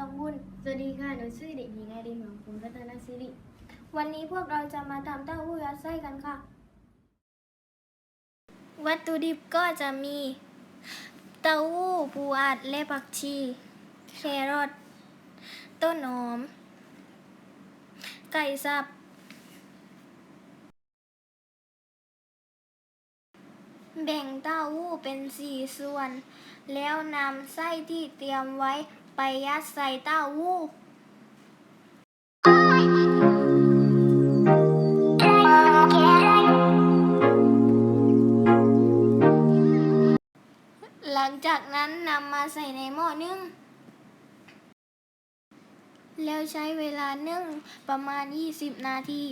สมบูรณ์สวัสดีค่ะ หนูชื่อเด็กหญิงไอรินหวังภูมิรัตนสิริ วันนี้พวกเราจะมาทำเต้าหู้ยัดไส้กันค่ะ วัตถุดิบก็จะมี เต้าหู้ปูอัดและผักชี แครอท ต้นหอม ไก่สับ แบ่งเต้าหู้เป็นสี่ส่วน แล้วนำไส้ที่เตรียมไว้ไปยัดใส่เต้าหู้หลังจากนั้นนำมาใส่ในหม้อนึ่ง แล้วใช้เวลานึ่งประมาณ 20 นาที